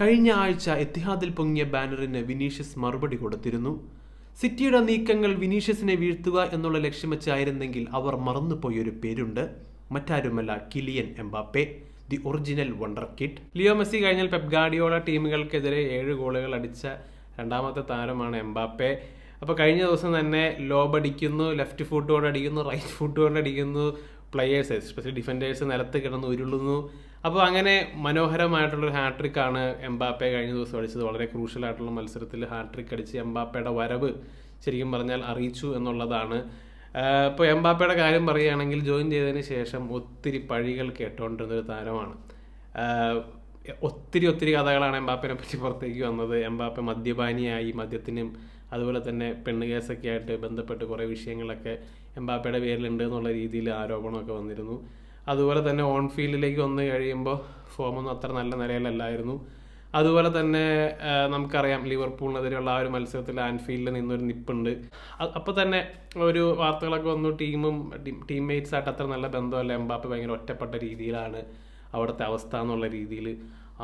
കഴിഞ്ഞ ആഴ്ച എത്തിഹാദിൽ പൊങ്ങിയ ബാനറിന് വിനീഷ്യസ് മറുപടി കൊടുത്തിരുന്നു. സിറ്റിയുടെ നീക്കങ്ങൾ വിനീഷ്യസിനെ വീഴ്ത്തുക എന്നുള്ള ലക്ഷ്യം വെച്ചായിരുന്നെങ്കിൽ അവർ മറന്നുപോയൊരു പേരുണ്ട്. മറ്റാരുമല്ല Kylian Mbappe. The original wonder kid Leo Messi കഴിഞ്ഞാൽ പെപ്ഗാഡിയോള ടീമുകൾക്കെതിരെ ഏഴ് ഗോളുകൾ അടിച്ച രണ്ടാമത്തെ താരമാണ് എംബാപ്പെ. അപ്പോൾ കഴിഞ്ഞ ദിവസം തന്നെ ലോബ് അടിക്കുന്നു ലെഫ്റ്റ് ഫുട്ട് അടിക്കുന്നു റൈറ്റ് ഫുട്ട് അടിക്കുന്നു. പ്ലെയേഴ്സ് എസ്പെഷ്യലി ഡിഫൻഡേഴ്സ് നിലത്ത് കിടന്ന് ഉരുളുന്നു. അപ്പോൾ അങ്ങനെ മനോഹരമായിട്ടുള്ളൊരു ഹാട്രിക് ആണ് എംബാപ്പെ കഴിഞ്ഞ ദിവസം അടിച്ചത്. വളരെ ക്രൂഷ്യൽ ആയിട്ടുള്ള മത്സരത്തിൽ ഹാട്രിക് അടിച്ച് എംബാപ്പയുടെ വരവ് ശരിക്കും പറഞ്ഞാൽ അറിയിച്ചു എന്നുള്ളതാണ്. ഇപ്പോൾ എംബാപ്പയുടെ കാര്യം പറയുകയാണെങ്കിൽ ജോയിൻ ചെയ്തതിന് ശേഷം ഒത്തിരി പഴികൾ കേട്ടുകൊണ്ടിരുന്ന ഒരു താരമാണ്. ഒത്തിരി ഒത്തിരി കഥകളാണ് എംബാപ്പിനെ പറ്റി പുറത്തേക്ക് വന്നത്. എംബാപ്പ മദ്യപാനിയായി മദ്യത്തിനും അതുപോലെ തന്നെ പെണ്ണ് കേസൊക്കെ ആയിട്ട് ബന്ധപ്പെട്ട് കുറേ വിഷയങ്ങളൊക്കെ എംബാപ്പയുടെ പേരിലുണ്ട് എന്നുള്ള രീതിയിൽ ആരോപണമൊക്കെ വന്നിരുന്നു. അതുപോലെ തന്നെ ഓൺ ഫീൽഡിലേക്ക് വന്നു കഴിയുമ്പോൾ ഫോമൊന്നും അത്ര നല്ല നിലയിലല്ലായിരുന്നു. അതുപോലെ തന്നെ നമുക്കറിയാം ലിവർപൂളിനെതിരെയുള്ള ആ ഒരു മത്സരത്തിൽ ആൻഫീൽഡിൽ നിന്നൊരു നിപ്പുണ്ട്. അപ്പോൾ തന്നെ ഒരു വാർത്തകളൊക്കെ വന്നു ടീമും ടീംമേറ്റ്സ് ആയിട്ട് അത്ര നല്ല ബന്ധമല്ല. എംബാപ്പ് ഭയങ്കര ഒറ്റപ്പെട്ട രീതിയിലാണ് അവിടുത്തെ അവസ്ഥ എന്നുള്ള രീതിയിൽ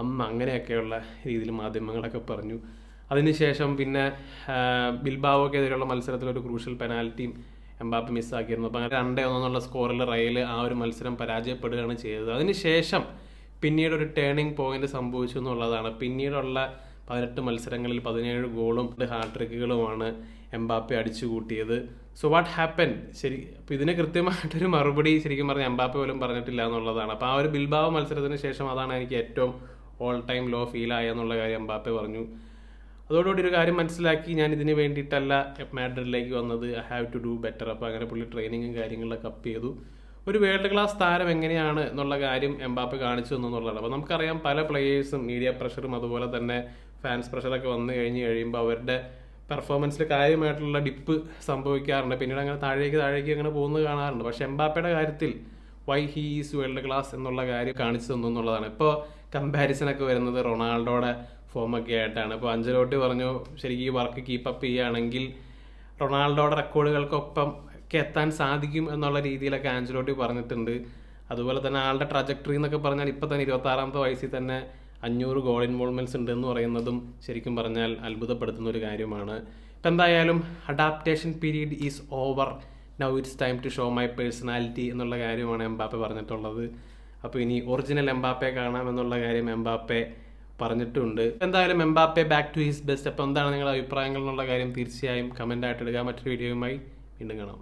അന്ന് അങ്ങനെയൊക്കെയുള്ള രീതിയിൽ മാധ്യമങ്ങളൊക്കെ പറഞ്ഞു. അതിനുശേഷം പിന്നെ ബിൽബാവോക്കെതിരെയുള്ള മത്സരത്തിൽ ഒരു ക്രൂഷ്യൽ പെനാൽറ്റിയും എംബാപ്പെ മിസ്സാക്കിയിരുന്നു. അപ്പോൾ അങ്ങനെ രണ്ടേ ഒന്നെന്നുള്ള സ്കോറിൽ റയൽ ആ ഒരു മത്സരം പരാജയപ്പെടുകയാണ് ചെയ്തത്. അതിനുശേഷം പിന്നീട് ഒരു ടേണിംഗ് പോയിന്റ് സംഭവിച്ചു എന്നുള്ളതാണ്. പിന്നീടുള്ള പതിനെട്ട് മത്സരങ്ങളിൽ പതിനേഴ് ഗോളും ഹാട്രിക്കുകളുമാണ് എംബാപ്പെ അടിച്ചു കൂട്ടിയത് സോ വാട്ട് ഹാപ്പൻ ശരി അപ്പോൾ ഇതിന് കൃത്യമായിട്ടൊരു മറുപടി ശരിക്കും പറഞ്ഞാൽ എംബാപ്പെ പോലും പറഞ്ഞിട്ടില്ല എന്നുള്ളതാണ്. അപ്പോൾ ആ ഒരു ബിൽബാവ് മത്സരത്തിന് ശേഷം അതാണ് എനിക്ക് ഏറ്റവും ഓൾ ടൈം ലോ ഫീൽ ആയ എന്നുള്ള കാര്യം എംബാപ്പെ പറഞ്ഞു. അതോടുകൂടി ഒരു കാര്യം മനസ്സിലാക്കി ഞാൻ ഇതിന് വേണ്ടിയിട്ടല്ല മാഡ്രിഡിലേക്ക് വന്നത്. I have to do better അപ്പോൾ അങ്ങനെ പുള്ളി ട്രെയിനിങ്ങും കാര്യങ്ങളിലൊക്കെ അപ്പ് ചെയ്തു. ഒരു വേൾഡ് ക്ലാസ് താരം എങ്ങനെയാണ് എന്നുള്ള കാര്യം എംബാപ്പ് കാണിച്ചു തന്നു എന്നുള്ളതാണ് അപ്പോൾ നമുക്കറിയാം പല പ്ലേയേഴ്സും മീഡിയ പ്രഷറും അതുപോലെ തന്നെ ഫാൻസ് പ്രഷറൊക്കെ വന്നു കഴിഞ്ഞ് കഴിയുമ്പോൾ അവരുടെ പെർഫോമൻസിൽ കാര്യമായിട്ടുള്ള ഡിപ്പ് സംഭവിക്കാറുണ്ട്. പിന്നീട് അങ്ങനെ താഴേക്ക് താഴേക്ക് അങ്ങനെ പോകുന്നത് കാണാറുണ്ട്. പക്ഷെ എംബാപ്പയുടെ കാര്യത്തിൽ why he is world class എന്നുള്ള കാര്യം കാണിച്ചു തന്നു എന്നുള്ളതാണ് ഇപ്പോൾ കമ്പാരിസൺ ഒക്കെ വരുന്നത് റൊണാൾഡോയുടെ ഫോമൊക്കെ ആയിട്ടാണ്. ഇപ്പോൾ അഞ്ചലോട്ടി പറഞ്ഞു ശരിക്കും ഈ വർക്ക് കീപ്പപ്പ് ചെയ്യുകയാണെങ്കിൽ റൊണാൾഡോയുടെ റെക്കോർഡുകൾക്കൊപ്പം ഒക്കെ എത്താൻ സാധിക്കും എന്നുള്ള രീതിയിലൊക്കെ ആഞ്ചലോട്ടി പറഞ്ഞിട്ടുണ്ട്. അതുപോലെ തന്നെ ആളുടെ ട്രജക്ടറി എന്നൊക്കെ പറഞ്ഞാൽ ഇപ്പോൾ തന്നെ ഇരുപത്താറാമത്തെ വയസ്സിൽ തന്നെ അഞ്ഞൂറ് ഗോൾ ഇൻവോൾവ്മെന്റ്സ് ഉണ്ട് എന്ന് പറയുന്നതും ശരിക്കും പറഞ്ഞാൽ അത്ഭുതപ്പെടുത്തുന്ന ഒരു കാര്യമാണ്. ഇപ്പം എന്തായാലും adaptation period is over now it's time to show my personality എന്നുള്ള കാര്യമാണ് എംബാപ്പെ പറഞ്ഞിട്ടുള്ളത്. അപ്പോൾ ഇനി ഒറിജിനൽ എംബാപ്പെ കാണാം എന്നുള്ള കാര്യം എംബാപ്പെ പറഞ്ഞിട്ടുണ്ട്. എന്തായാലും Mbappe back to his best അപ്പോൾ എന്താണ് നിങ്ങളുടെ അഭിപ്രായങ്ങൾ എന്നുള്ള കാര്യം തീർച്ചയായും കമന്റ് ആയിട്ട് ഇടുക. മറ്റൊരു വീഡിയോയുമായി വീണ്ടും കാണാം.